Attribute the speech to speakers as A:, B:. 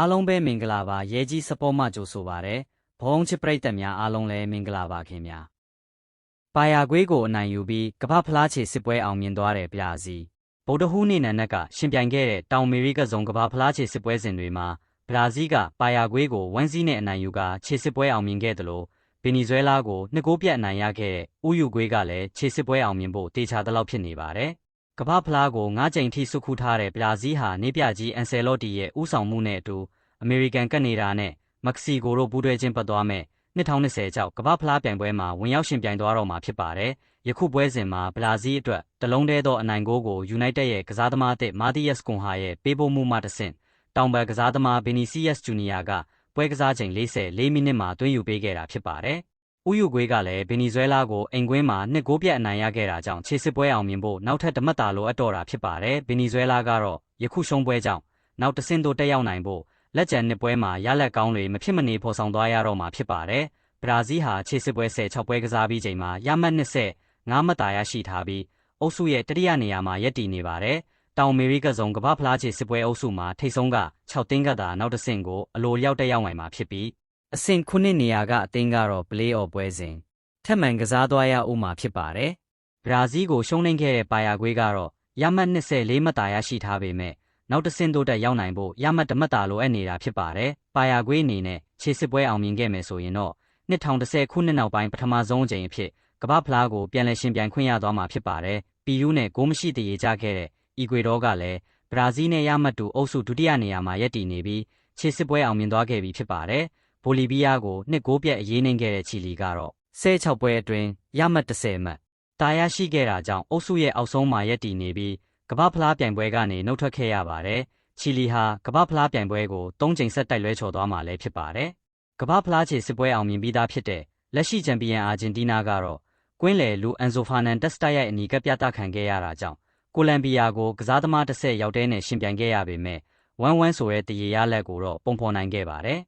A: အားလုံးပဲမင်္ဂလာပါရဲကြီးစပေါ်မှကြိုဆိုပါရယ်ဘုံချစ်ပရိသတ်များအားလုံးလည်းမင်္ဂလာပါခင်ဗျာပါယာကွေးကိုအနိုင်ယူပြီးကမ္ဘာဖလားခြေစစ်ပွဲအောင်မြင်သွားတဲ့ပြာစီဗုဒ္ဓဟူးနေ့နံနက်ကရှင်ပြိုင်ခဲ့တဲ့တောင်အမေရိကဇုံကမ္ဘာဖလားခြေစစ်ပွဲစဉ်တွေမှာဘရာဇီးကပါယာကွေးကိုဝမ်းစီးနဲ့အနိုင်ယူကခြေစစ်ပွဲအောင်မြင်ခဲ့တယ်လို့ဗင်နီဇွဲလားကိုနှစ်ကိုးပြတ်အနိုင်ရခဲ့တဲ့ဥယူကွေးကလည်းခြေစစ်ပွဲအောင်မြင်ဖို့တေချာတလောက်ဖြစ်နေပါတယ် ကမ္ဘာဖလားကို၅ကြိမ်ထိစုခုထားတဲ့ဘရာဇီးဟာနေပြကြီးအန်ဆယ်လော့တီရဲ့ဥဆောင်မှုနဲ့အတူအမေရိကန်ကနေဒါနဲ့မက္ကဆီကိုတို့ပူးတွဲချင်းပတ်သွားမဲ့2020ကျောက်ကမ္ဘာဖလားပြိုင်ပွဲမှာဝင်ရောက်ရှင်ပြိုင်သွားတော့မှာဖြစ်ပါတယ်။ယခုပွဲစဉ်မှာဘရာဇီးအတွက်တလုံးတည်းသောအနိုင်ဂိုးကို United ရဲ့ကစားသမားအသစ်မာတီယက်စ်ကွန်ဟာရဲ့ပေးပို့မှုမှတဆင့်တောင်ဘက်ကစားသမားဘီနီစီယက်စ်ဂျူနီယာကပွဲကစားချိန်44မိနစ်မှာသွင်းယူပေးခဲ့တာဖြစ်ပါတယ်။ ဥယူကွေးကလည်းဗင်နီဇွဲလားကိုအိမ်ကွင်းမှာနှစ်ဂိုးပြတ်အနိုင်ရခဲ့တာကြောင့်ခြေစစ်ပွဲအောင်မြင်ဖို့နောက်ထပ်တမတ်တာလိုအပ်တော့တာဖြစ်ပါတယ်။ဗင်နီဇွဲလားကတော့ယခုရှုံးပွဲကြောင့်နောက်တဆင့်သို့တက်ရောက်နိုင်ဖို့လက်ကျန်နှစ်ပွဲမှာရလက်ကောင်းတွေမဖြစ်မနေဖော်ဆောင်သွားရတော့မှာဖြစ်ပါတယ်။ဘရာဇီးဟာခြေစစ်ပွဲ16ပွဲကစားပြီးချိန်မှာရမှတ်20 9မှတ်တာရရှိထားပြီးအုပ်စုရဲ့တတိယနေရာမှာရပ်တည်နေပါတယ်။တောင်အမေရိကဇုံကမ္ဘာဖလားခြေစစ်ပွဲအုပ်စုမှာထိပ်ဆုံးက6တင်းကသာနောက်တစ်ဆင့်ကိုအလိုလျောက်တက်ရောက်နိုင်မှာဖြစ်ပြီး အဆင့်9နေရာကအသင်းကတော့ play off ပွဲစဉ်ထက်မှန်ကစားသွားရဦးမှာဖြစ်ပါတယ်။ဘရာဇီးကိုရှုံးနိမ့်ခဲ့တဲ့ပါယာကွေးကတော့ရမှတ်24မှတ်တာရရှိထားပေမဲ့နောက်တစ်ဆင့်တိုးတက်ရောက်နိုင်ဖို့ရမှတ်တမတ်တာလိုအပ်နေတာဖြစ်ပါတယ်။ပါယာကွေးအနေနဲ့ခြေစစ်ပွဲအောင်မြင်ခဲ့မယ်ဆိုရင်တော့2010ခုနှစ်နောက်ပိုင်းပထမဆုံးအကြိမ်အဖြစ်ကမ္ဘာဖလားကိုပြန်လည်ရှင်ပြိုင်ခွင့်ရသွားမှာဖြစ်ပါတယ်။ပီယူးနဲ့ဂိုးမရှိတည်ရကြခဲ့တဲ့အီကွေဒေါကလည်းဘရာဇီးနဲ့ရမှတ်တူအုပ်စုဒုတိယနေရာမှာရပ်တည်နေပြီးခြေစစ်ပွဲအောင်မြင်သွားခဲ့ပြီဖြစ်ပါတယ်။ ဘိုလီဗီးယားကိုနှစ်ဂိုးပြတ်အရေးနှိမ်ခဲ့တဲ့ချီလီကတော့16ပွဲအတွင်းရမှတ်30မှတ်တာယာရှိခဲ့တာကြောင့်အုပ်စုရဲ့အောက်ဆုံးမှာရပ်တည်နေပြီးကမ္ဘာဖလားပြိုင်ပွဲကနေနှုတ်ထွက်ခဲ့ရပါတယ်။ချီလီဟာကမ္ဘာဖလားပြိုင်ပွဲကို၃ချိန်ဆက်တိုက်လွဲချော်သွားမှာလည်းဖြစ်ပါတယ်။ကမ္ဘာဖလားခြေစစ်ပွဲအောင်မြင်ပြီးသားဖြစ်တဲ့လက်ရှိချန်ပီယံအာဂျင်တီးနားကတော့ကွင်းလယ်လူအန်ဆိုဖာနန်တက်စတိုက်ရဲ့အနီးကပ်ပြသခံခဲ့ရတာကြောင့်ကိုလံဘီယာကိုကစားသမားတစ်ဆက်ရောက်တဲ့နဲ့ရှင်ပြိုင်ခဲ့ရပေမဲ့ဝမ်ဝမ်ဆိုတဲ့တရေရလက်ကိုတော့ပုံဖော်နိုင်ခဲ့ပါတယ်